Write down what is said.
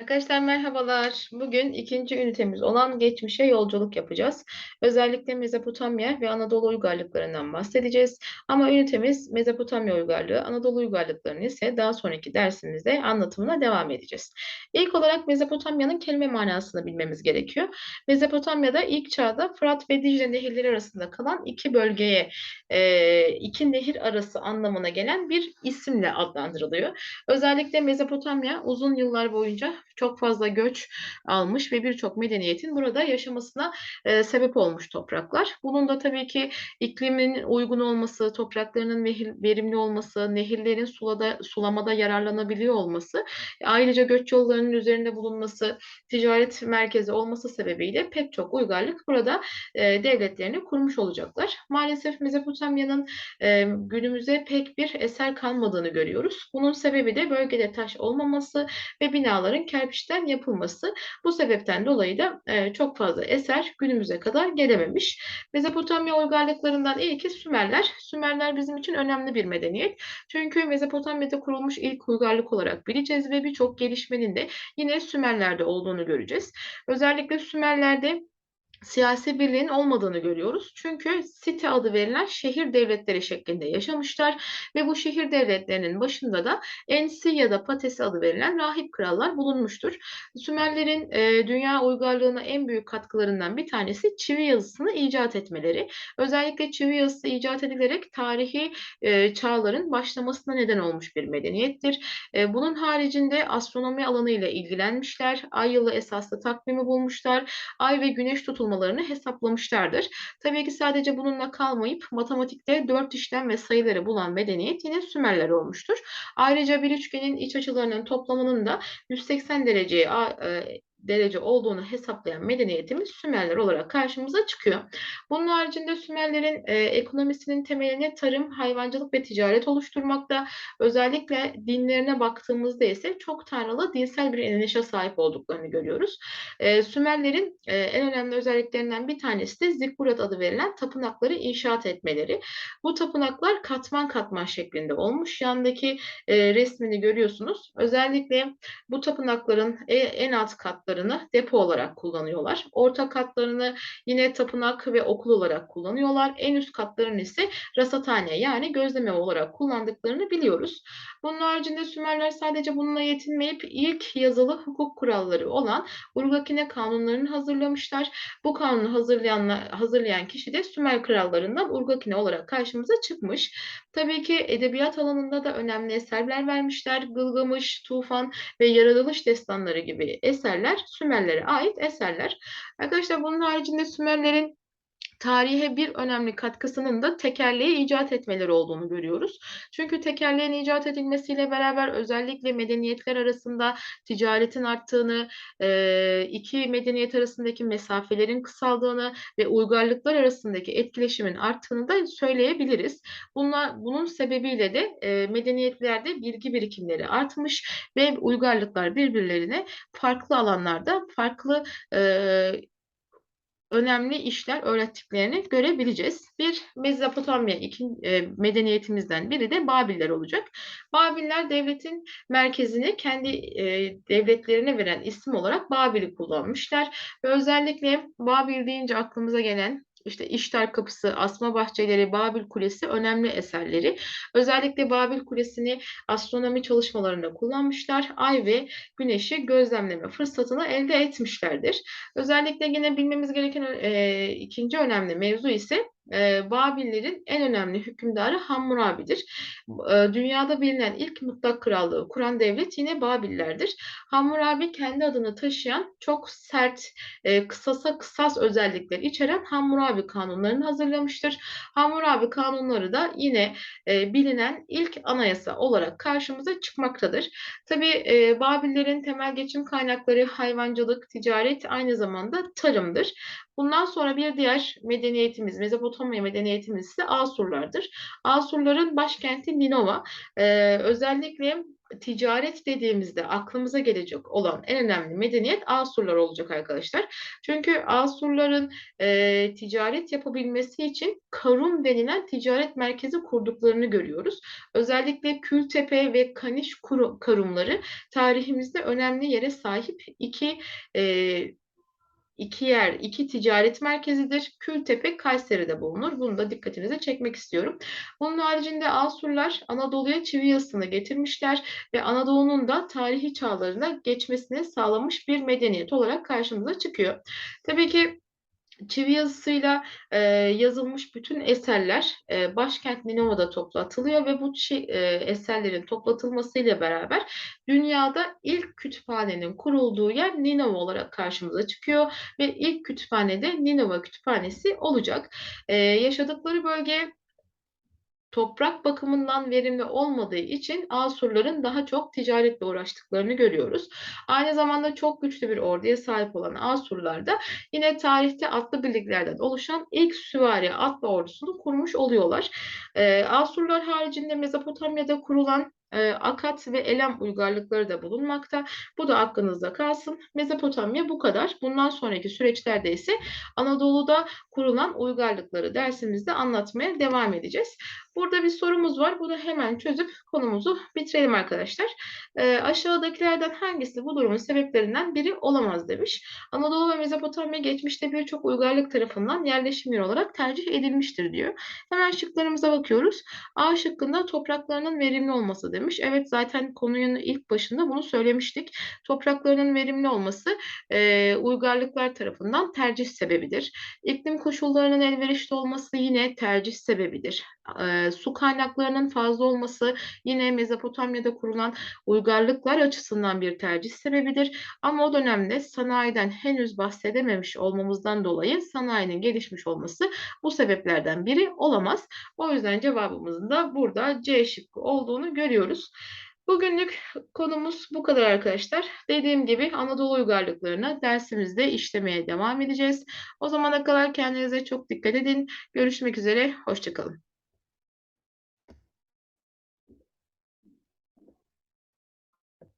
Arkadaşlar merhabalar. Bugün ikinci ünitemiz olan geçmişe yolculuk yapacağız. Özellikle Mezopotamya ve Anadolu uygarlıklarından bahsedeceğiz. Ama ünitemiz Mezopotamya uygarlığı, Anadolu uygarlıklarını ise daha sonraki dersimizde anlatımına devam edeceğiz. İlk olarak Mezopotamya'nın kelime manasını bilmemiz gerekiyor. Mezopotamya'da ilk çağda Fırat ve Dicle nehirleri arasında kalan iki bölgeye, e, iki nehir arası anlamına gelen bir isimle adlandırılıyor. Özellikle Mezopotamya uzun yıllar boyunca çok fazla göç almış ve birçok medeniyetin burada yaşamasına e, sebep olmuş topraklar. Bunun da tabii ki iklimin uygun olması, topraklarının verimli olması, nehirlerin sulada, sulamada yararlanabiliyor olması, ayrıca göç yollarının üzerinde bulunması, ticaret merkezi olması sebebiyle pek çok uygarlık burada e, devletlerini kurmuş olacaklar. Maalesef Mezopotamya'nın e, günümüze pek bir eser kalmadığını görüyoruz. Bunun sebebi de bölgede taş olmaması ve binaların kerpiç kerpiçten yapılması. Bu sebepten dolayı da e, çok fazla eser günümüze kadar gelememiş. Mezopotamya uygarlıklarından ilki Sümerler. Sümerler bizim için önemli bir medeniyet. Çünkü Mezopotamya'da kurulmuş ilk uygarlık olarak bileceğiz ve birçok gelişmenin de yine Sümerler'de olduğunu göreceğiz. Özellikle Sümerler'de siyasi birliğin olmadığını görüyoruz. Çünkü site adı verilen şehir devletleri şeklinde yaşamışlar ve bu şehir devletlerinin başında da Ensi ya da Patesi adı verilen rahip krallar bulunmuştur. Sümerlerin e, dünya uygarlığına en büyük katkılarından bir tanesi çivi yazısını icat etmeleri. Özellikle çivi yazısı icat edilerek tarihi e, çağların başlamasına neden olmuş bir medeniyettir. E, bunun haricinde astronomi alanı ile ilgilenmişler. Ay yılı esaslı takvimi bulmuşlar. Ay ve güneş tutulması olmalarını hesaplamışlardır. Tabii ki sadece bununla kalmayıp matematikte dört işlem ve sayıları bulan medeniyet yine Sümerler olmuştur. Ayrıca bir üçgenin iç açılarının toplamının da 180 dereceye derece olduğunu hesaplayan medeniyetimiz Sümerler olarak karşımıza çıkıyor. Bunun haricinde Sümerlerin e, ekonomisinin temelini tarım, hayvancılık ve ticaret oluşturmakta. Özellikle dinlerine baktığımızda ise çok tanrılı dinsel bir inanışa sahip olduklarını görüyoruz. E, Sümerlerin e, en önemli özelliklerinden bir tanesi de Zikkurat adı verilen tapınakları inşaat etmeleri. Bu tapınaklar katman katman şeklinde olmuş. Yandaki e, resmini görüyorsunuz. Özellikle bu tapınakların en alt katları katlarını depo olarak kullanıyorlar. Orta katlarını yine tapınak ve okul olarak kullanıyorlar. En üst katlarını ise rasathane yani gözleme olarak kullandıklarını biliyoruz. Bunun haricinde Sümerler sadece bununla yetinmeyip ilk yazılı hukuk kuralları olan Urgakine kanunlarını hazırlamışlar. Bu kanunu hazırlayan, hazırlayan kişi de Sümer krallarından Urgakine olarak karşımıza çıkmış. Tabii ki edebiyat alanında da önemli eserler vermişler. Gılgamış, Tufan ve Yaratılış destanları gibi eserler Sümerlere ait eserler. Arkadaşlar bunun haricinde Sümerlerin tarihe bir önemli katkısının da tekerleği icat etmeleri olduğunu görüyoruz. Çünkü tekerleğin icat edilmesiyle beraber özellikle medeniyetler arasında ticaretin arttığını, iki medeniyet arasındaki mesafelerin kısaldığını ve uygarlıklar arasındaki etkileşimin arttığını da söyleyebiliriz. Bunlar, bunun sebebiyle de medeniyetlerde bilgi birikimleri artmış ve uygarlıklar birbirlerine farklı alanlarda farklı önemli işler öğrettiklerini görebileceğiz. Bir Mezopotamya iki, e, medeniyetimizden biri de Babiller olacak. Babiller devletin merkezini kendi e, devletlerine veren isim olarak Babil'i kullanmışlar. Ve özellikle Babil deyince aklımıza gelen işte İştar Kapısı, Asma Bahçeleri, Babil Kulesi önemli eserleri. Özellikle Babil Kulesi'ni astronomi çalışmalarında kullanmışlar. Ay ve güneşi gözlemleme fırsatını elde etmişlerdir. Özellikle yine bilmemiz gereken e, ikinci önemli mevzu ise e, Babillerin en önemli hükümdarı Hammurabi'dir. E, dünyada bilinen ilk mutlak krallığı kuran devlet yine Babillerdir. Hammurabi kendi adını taşıyan çok sert, e, kısasa kısas özellikler içeren Hammurabi kanunlarını hazırlamıştır. Hammurabi kanunları da yine e, bilinen ilk anayasa olarak karşımıza çıkmaktadır. Tabi e, Babillerin temel geçim kaynakları hayvancılık, ticaret aynı zamanda tarımdır. Bundan sonra bir diğer medeniyetimiz, Mezopotamya medeniyetimiz ise Asurlardır. Asurların başkenti Ninova. Ee, özellikle ticaret dediğimizde aklımıza gelecek olan en önemli medeniyet Asurlar olacak arkadaşlar. Çünkü Asurların e, ticaret yapabilmesi için Karum denilen ticaret merkezi kurduklarını görüyoruz. Özellikle Kültepe ve Kaniş Karumları tarihimizde önemli yere sahip iki e, iki yer, iki ticaret merkezidir. Kültepe, Kayseri'de bulunur. Bunu da dikkatinize çekmek istiyorum. Bunun haricinde Asurlar Anadolu'ya çivi yazısını getirmişler ve Anadolu'nun da tarihi çağlarına geçmesini sağlamış bir medeniyet olarak karşımıza çıkıyor. Tabii ki çivi yazısıyla e, yazılmış bütün eserler e, başkent Ninova'da toplatılıyor ve bu e, eserlerin toplatılmasıyla beraber dünyada ilk kütüphanenin kurulduğu yer Ninova olarak karşımıza çıkıyor ve ilk kütüphanede Ninova Kütüphanesi olacak. E, yaşadıkları bölge toprak bakımından verimli olmadığı için Asurların daha çok ticaretle uğraştıklarını görüyoruz. Aynı zamanda çok güçlü bir orduya sahip olan Asurlar da yine tarihte atlı birliklerden oluşan ilk süvari atlı ordusunu kurmuş oluyorlar. Asurlar haricinde Mezopotamya'da kurulan e, Akat ve Elam uygarlıkları da bulunmakta. Bu da aklınızda kalsın. Mezopotamya bu kadar. Bundan sonraki süreçlerde ise Anadolu'da kurulan uygarlıkları dersimizde anlatmaya devam edeceğiz. Burada bir sorumuz var. Bunu hemen çözüp konumuzu bitirelim arkadaşlar. E, aşağıdakilerden hangisi bu durumun sebeplerinden biri olamaz demiş. Anadolu ve Mezopotamya geçmişte birçok uygarlık tarafından yerleşim yeri olarak tercih edilmiştir diyor. Hemen şıklarımıza bakıyoruz. A şıkkında topraklarının verimli olması demiş. Evet zaten konunun ilk başında bunu söylemiştik. Topraklarının verimli olması e, uygarlıklar tarafından tercih sebebidir. İklim koşullarının elverişli olması yine tercih sebebidir. E, su kaynaklarının fazla olması yine Mezopotamya'da kurulan uygarlıklar açısından bir tercih sebebidir. Ama o dönemde sanayiden henüz bahsedememiş olmamızdan dolayı sanayinin gelişmiş olması bu sebeplerden biri olamaz. O yüzden cevabımızın da burada C şıkkı olduğunu görüyoruz. Bugünlük konumuz bu kadar arkadaşlar. Dediğim gibi Anadolu uygarlıklarını dersimizde işlemeye devam edeceğiz. O zamana kadar kendinize çok dikkat edin. Görüşmek üzere, hoşçakalın.